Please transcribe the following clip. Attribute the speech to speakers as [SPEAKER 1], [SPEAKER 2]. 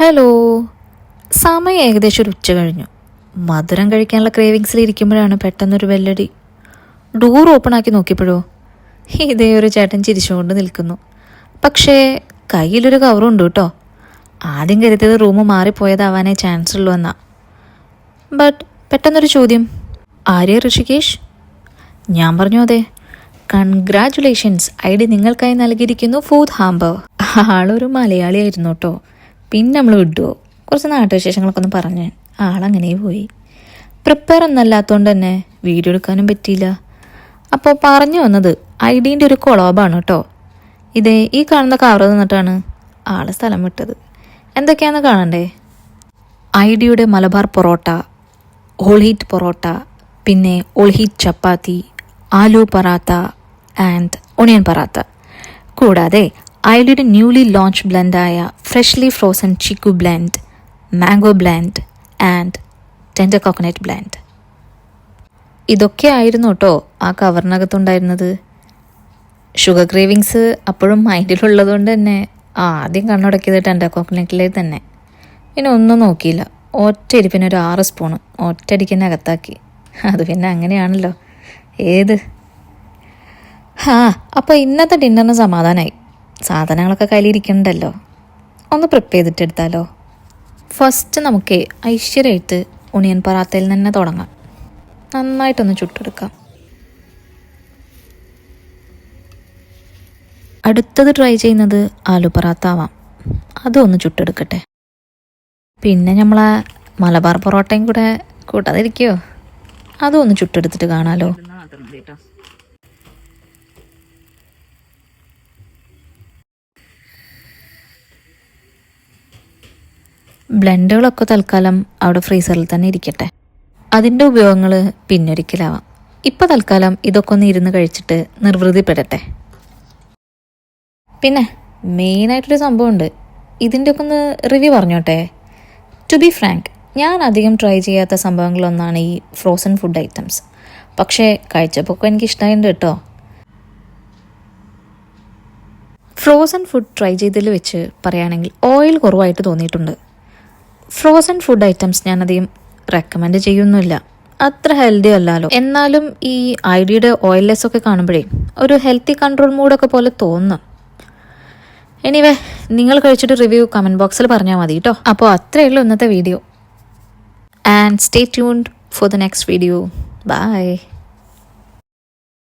[SPEAKER 1] Hello. സമയം ഏകദേശം ഒരു ഉച്ച കഴിഞ്ഞു. മധുരം കഴിക്കാനുള്ള ക്രേവിങ്സിൽ ഇരിക്കുമ്പോഴാണ് പെട്ടെന്നൊരു വെല്ലടി. ഡോർ ഓപ്പൺ ആക്കി നോക്കിയപ്പോഴോ ഇതേ ഒരു ചേട്ടൻ ചിരിച്ചുകൊണ്ട് നിൽക്കുന്നു. പക്ഷേ കയ്യിലൊരു കവറുണ്ട് കേട്ടോ. ആദ്യം കരുതിയത് റൂം മാറിപ്പോയതാവാനേ ചാൻസ് ഉള്ളൂ എന്നാ. ബട്ട് പെട്ടെന്നൊരു ചോദ്യം. ആര്യ ഋഷികേഷ്? ഞാൻ പറഞ്ഞു അതെ. കൺഗ്രാറ്റുലേഷൻസ് ഐ ഡി നിങ്ങൾക്കായി നൽകിയിരിക്കുന്നു ഫൂഡ് ഹാംബർ ആളൊരു മലയാളിയായിരുന്നു കേട്ടോ. പിന്നെ നമ്മൾ വിട്ടുവോ കുറച്ച് നാട്ടുവിശേഷങ്ങളൊക്കെ ഒന്ന് പറഞ്ഞ്. ആളങ്ങനെ പോയി. പ്രിപ്പയർ ഒന്നല്ലാത്തതുകൊണ്ട് തന്നെ വീഡിയോ എടുക്കാനും പറ്റിയില്ല. അപ്പോൾ പറഞ്ഞു വന്നത് ഐ ഡീന്റെ ഒരു കൊളോബാണ് കേട്ടോ ഇതേ ഈ കാണുന്ന കവർ നിന്നിട്ടാണ് ആൾ സ്ഥലം വിട്ടത്. എന്തൊക്കെയാണെന്ന് കാണണ്ടേ? ഐ ഡിയുടെ മലബാർ പൊറോട്ട ഓൾ ഹീറ്റ് പൊറോട്ട പിന്നെ all heat chapati aloo paratha and onion paratha. കൂടാതെ ഐഡിയുടെ newly launch ബ്ലെൻഡായ freshly frozen chikoo blend mango blend and tender coconut blend ഇതൊക്കെ ആയിരുന്നു കേട്ടോ ആ കവറിനകത്തുണ്ടായിരുന്നത് ഷുഗർ ക്രേവിങ്സ് അപ്പോഴും മൈൻഡിലുള്ളത് കൊണ്ട് തന്നെ ആദ്യം കണ്ണുടക്കിയത് ടെൻഡർ കോക്കനട്ടിലെ തന്നെ. പിന്നെ ഒന്നും നോക്കിയില്ല. ഒറ്റ ഇരിപ്പിന് ഒരു ആറ് സ്പൂണ് ഒറ്റയടിക്ക് തന്നെ അകത്താക്കി. അത് പിന്നെ അങ്ങനെയാണല്ലോ. ഏത്? ഹാ അപ്പോൾ ഇന്നത്തെ ഡിന്നറിന് സമാധാനമായി സാധനങ്ങളൊക്കെ കയ്യിലിരിക്കണ്ടല്ലോ ഒന്ന് പ്രിപ്പയർ ചെയ്തിട്ടെടുത്താലോ? ഫസ്റ്റ് നമുക്ക് ഐശ്വര്യമായിട്ട് ഉണിയൻ പറാത്തയിൽ തന്നെ തുടങ്ങാം. നന്നായിട്ടൊന്ന് ചുട്ടെടുക്കാം. അടുത്തത് ട്രൈ ചെയ്യുന്നത് ആലു പറാത്ത ആവാം അതൊന്ന് ചുട്ടെടുക്കട്ടെ. പിന്നെ നമ്മളെ മലബാർ പൊറോട്ടയും കൂടെ കൂട്ടാതിരിക്കുമോ അതും ഒന്ന് ചുട്ടെടുത്തിട്ട് കാണാലോ. ബ്ലെൻഡുകളൊക്കെ തൽക്കാലം അവിടെ ഫ്രീസറിൽ തന്നെ ഇരിക്കട്ടെ. അതിന്റെ ഉപയോഗങ്ങൾ പിന്നൊരിക്കലാവാം. ഇപ്പം തൽക്കാലം ഇതൊക്കെ ഒന്ന് ഇരുന്ന് കഴിച്ചിട്ട് നിർവൃതിപ്പെടട്ടെ. പിന്നെ മെയിനായിട്ടൊരു സംഭവമുണ്ട്. ഇതിന്റെയൊക്കെ ഒന്ന് റിവ്യൂ പറഞ്ഞോട്ടെ. ടു ബി ഫ്രാങ്ക് ഞാൻ അധികം ട്രൈ ചെയ്യാത്ത സംഭവങ്ങളൊന്നാണ് ഈ ഫ്രോസൺ ഫുഡ് ഐറ്റംസ്. പക്ഷേ കഴിച്ചപ്പോൾ എനിക്ക് ഇഷ്ടമായിട്ടുണ്ട് കേട്ടോ. ഫ്രോസൺ ഫുഡ് ട്രൈ ചെയ്തതിൽ വെച്ച് പറയുകയാണെങ്കിൽ ഓയിൽ കുറവായിട്ട് തോന്നിയിട്ടുണ്ട്. ഫ്രോസൺ ഫുഡ് ഐറ്റംസ് ഞാൻ അധികം റെക്കമെൻഡ് ചെയ്യുന്നില്ല അത്ര ഹെൽത്തി അല്ലല്ലോ എന്നാലും ഈ ഐഡിയുടെ ഓയിൽലെസ് ഒക്കെ കാണുമ്പോഴേ ഒരു ഹെൽത്തി കൺട്രോൾ മൂഡൊക്കെ പോലെ തോന്നും. എനിവേ നിങ്ങൾ കഴിച്ചിട്ട് റിവ്യൂ കമന്റ് ബോക്സിൽ പറഞ്ഞാൽ മതി കേട്ടോ അപ്പോൾ അത്രയേ ഉള്ളൂ ഇന്നത്തെ video and stay tuned for the next video bye